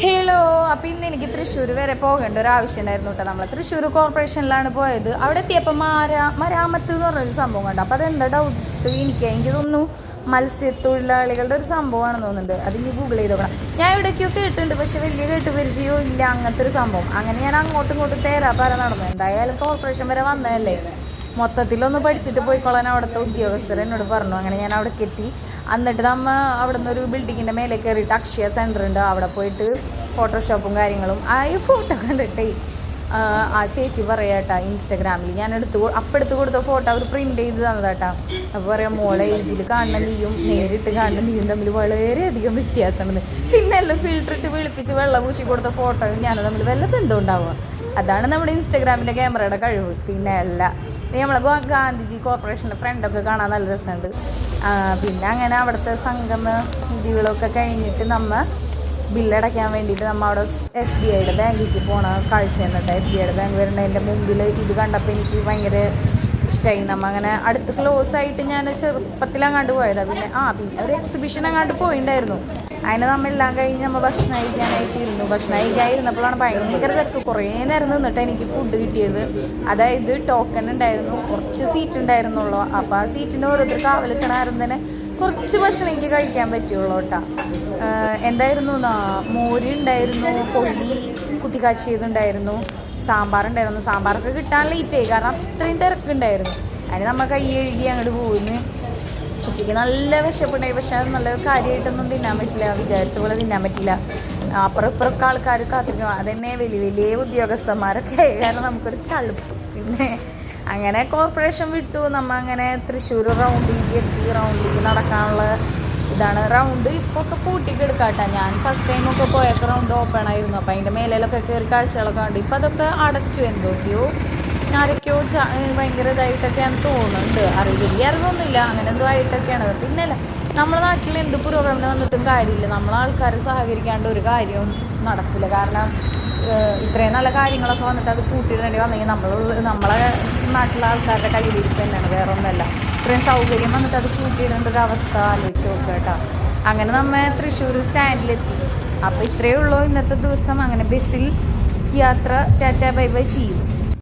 Hello അപ്പം ഇന്ന് എനിക്ക് തൃശ്ശൂർ വരെ പോകേണ്ട ഒരു ആവശ്യം ഉണ്ടായിരുന്നു കേട്ടോ. നമ്മൾ തൃശ്ശൂർ കോർപ്പറേഷനിലാണ് പോയത്. അവിടെ എത്തിയപ്പോൾ മാരാ മരാമത്ത് എന്ന് പറഞ്ഞൊരു സംഭവം കണ്ടു. അപ്പോൾ അതെന്താ ഡൗട്ട് എനിക്ക് എനിക്ക് തോന്നുന്നു മത്സ്യത്തൊഴിലാളികളുടെ ഒരു സംഭവമാണെന്ന് തോന്നുന്നുണ്ട്. അത് ഇനി ഗൂഗിൾ ചെയ്ത് നോക്കണം. ഞാൻ ഇവിടേക്കോ കേട്ടിട്ടുണ്ട് പക്ഷേ വലിയ കേട്ട് പരിചയമോ ഇല്ല അങ്ങനത്തെ ഒരു സംഭവം. അങ്ങനെ ഞാൻ അങ്ങോട്ടും ഇങ്ങോട്ടും തേരാ പറ നടന്നു. എന്തായാലും കോർപ്പറേഷൻ വരെ വന്നതല്ലേ? മൊത്തത്തിലൊന്ന് പഠിച്ചിട്ട് പോയിക്കോളാൻ അവിടുത്തെ ഉദ്യോഗസ്ഥർ എന്നോട് പറഞ്ഞു. അങ്ങനെ ഞാൻ അവിടേക്ക് എത്തി എന്നിട്ട് നമ്മൾ അവിടെ നിന്ന് ഒരു ബിൽഡിങ്ങിന്റെ മേലെ കയറിയിട്ട് അക്ഷയ സെന്റർ ഉണ്ട്. അവിടെ പോയിട്ട് ഫോട്ടോഷോപ്പും കാര്യങ്ങളും ആ ഫോട്ടോ കണ്ടിട്ടേ ആ, ചേച്ചി പറയാട്ടാ ഇൻസ്റ്റഗ്രാമിൽ ഞാൻ എടുത്ത് അപ്പം എടുത്ത് കൊടുത്ത ഫോട്ടോ അവർ പ്രിന്റ് ചെയ്ത് തന്നതാട്ടാ അപ്പോൾ പറയാം മോളെ ഇതിൽ കാണുന്ന നീയും നേരിട്ട് കാണുന്ന നീയും തമ്മിൽ വളരെയധികം വ്യത്യാസമുണ്ട്. പിന്നെ എല്ലാം ഫിൽറ്റർ ഇട്ട് വിളിപ്പിച്ച് വെള്ളം പൂശി കൊടുത്ത ഫോട്ടോയും ഞാൻ തമ്മിൽ വല്ല ബന്ധം ഉണ്ടാവുക. അതാണ് നമ്മുടെ ഇൻസ്റ്റഗ്രാമിന്റെ ക്യാമറയുടെ കഴിവ്. പിന്നെ അല്ല നമ്മളെ ഗാന്ധിജി കോർപ്പറേഷന്റെ ഫ്രണ്ടൊക്കെ കാണാൻ നല്ല രസമുണ്ട്. പിന്നെ അങ്ങനെ അവിടുത്തെ സംഗമ രീതികളൊക്കെ കഴിഞ്ഞിട്ട് നമ്മൾ ബില്ലടയ്ക്കാൻ വേണ്ടിയിട്ട് നമ്മൾ അവിടെ എസ് ബി ഐയുടെ ബാങ്കിലേക്ക് പോണ കാഴ്ച എന്നിട്ട് എസ് ബി ഐയുടെ ബാങ്ക് വരുന്നതിന്റെ മുമ്പിൽ ഇത് കണ്ടപ്പോൾ എനിക്ക് ഭയങ്കര ഇഷ്ടമായി നമ്മൾ അങ്ങനെ അടുത്ത് ക്ലോസ് ആയിട്ട് ഞാൻ ചെറുപ്പത്തിലങ്ങാണ്ട് പോയതാണ് പിന്നെ ആ പിന്നെ ഒരു എക്സിബിഷൻ അങ്ങാണ്ട് പോയിണ്ടായിരുന്നു. അതിന് നമ്മളെല്ലാം കഴിഞ്ഞ് നമ്മൾ ഭക്ഷണം കഴിക്കാനായിട്ട് ഇരുന്നു ഭക്ഷണം കഴിക്കാതിരുന്നപ്പോഴാണ് ഭയങ്കര തിരക്ക്. കുറേ നേരം നിന്നിട്ട് എനിക്ക് ഫുഡ് കിട്ടിയത്. അതായത് ടോക്കൺ ഉണ്ടായിരുന്നു. കുറച്ച് സീറ്റ് ഉണ്ടായിരുന്നുള്ളൂ. അപ്പോൾ ആ സീറ്റിന്റെ ഓരോരുത്തർ കാവലിക്കണ തന്നെ കുറച്ച് ഭക്ഷണം എനിക്ക് കഴിക്കാൻ പറ്റുള്ളൂ കേട്ടോ എന്തായിരുന്നു മോര് ഉണ്ടായിരുന്നു പൊടി കുത്തിക്കാച്ചിയതുണ്ടായിരുന്നു സാമ്പാർ ഉണ്ടായിരുന്നു സാമ്പാറൊക്കെ കിട്ടാൻ ലേറ്റ് ആയി. കാരണം അത്രയും തിരക്കുണ്ടായിരുന്നു. അതിന് നമ്മൾ കൈ കഴുകി അങ്ങോട്ട് പോകുന്നു ഉച്ചയ്ക്ക് നല്ല വിശപ്പുണ്ടായി. പക്ഷെ അത് നല്ല കാര്യമായിട്ടൊന്നും തിന്നാൻ പറ്റില്ല. വിചാരിച്ച പോലെ തിന്നാൻ പറ്റില്ല. അപ്പുറം ഇപ്പുറമൊക്കെ ആൾക്കാർ കാത്തിരിക്കും. അതന്നെ വലിയ വലിയ ഉദ്യോഗസ്ഥന്മാരൊക്കെ കാരണം നമുക്കൊരു ചളുപ്പ്. പിന്നെ അങ്ങനെ കോർപ്പറേഷൻ വിട്ടു. നമ്മ അങ്ങനെ തൃശ്ശൂർ റൗണ്ടിലേക്ക് എത്തി റൗണ്ടിലേക്ക് നടക്കാനുള്ള ഇതാണ് റൗണ്ട് ഇപ്പോൾ ഒക്കെ പൂട്ടിക്ക് എടുക്കാട്ടാ ഞാൻ. ഫസ്റ്റ് ടൈം ഒക്കെ പോയപ്പോൾ റൗണ്ട് ഓപ്പൺ ആയിരുന്നു. അപ്പോൾ അതിന്റെ മേലെയൊക്കെ കയറി കാഴ്ചകളൊക്കെ ഉണ്ട് ഇപ്പം അതൊക്കെ അടച്ചു എന്തൊക്കെയോ ആരൊക്കെയോ ഭയങ്കര ഇതായിട്ടൊക്കെയാണ് തോന്നുന്നുണ്ട്. അറിയില്ല. അറിവൊന്നുമില്ല. അങ്ങനെ എന്തോ ആയിട്ടൊക്കെയാണ്. പിന്നെ അല്ല നമ്മുടെ നാട്ടിൽ എന്ത് പുരോഗമനം വന്നിട്ടും കാര്യമില്ല. നമ്മളെ ആൾക്കാർ സഹകരിക്കാണ്ട് ഒരു കാര്യവും നടക്കില്ല. കാരണം ഇത്രയും നല്ല കാര്യങ്ങളൊക്കെ വന്നിട്ട് അത് കൂട്ടിയിടേണ്ടി വന്നെങ്കിൽ നമ്മൾ നമ്മളെ നാട്ടിലെ ആൾക്കാരുടെ കയ്യിലിരിക്കുക തന്നെയാണ് വേറെ ഒന്നല്ല ഇത്രയും സൗകര്യം വന്നിട്ട് അത് കൂട്ടിയിടേണ്ട ഒരു അവസ്ഥ ആലോചിച്ച് നോക്കുക കേട്ടോ. അങ്ങനെ നമ്മൾ തൃശ്ശൂർ സ്റ്റാൻഡിലെത്തി. അപ്പോൾ ഇത്രയേ ഉള്ളൂ ഇന്നത്തെ ദിവസം. അങ്ങനെ ബസ്സിൽ യാത്ര ടാറ്റ ബൈ ബൈ ചെയ്യും.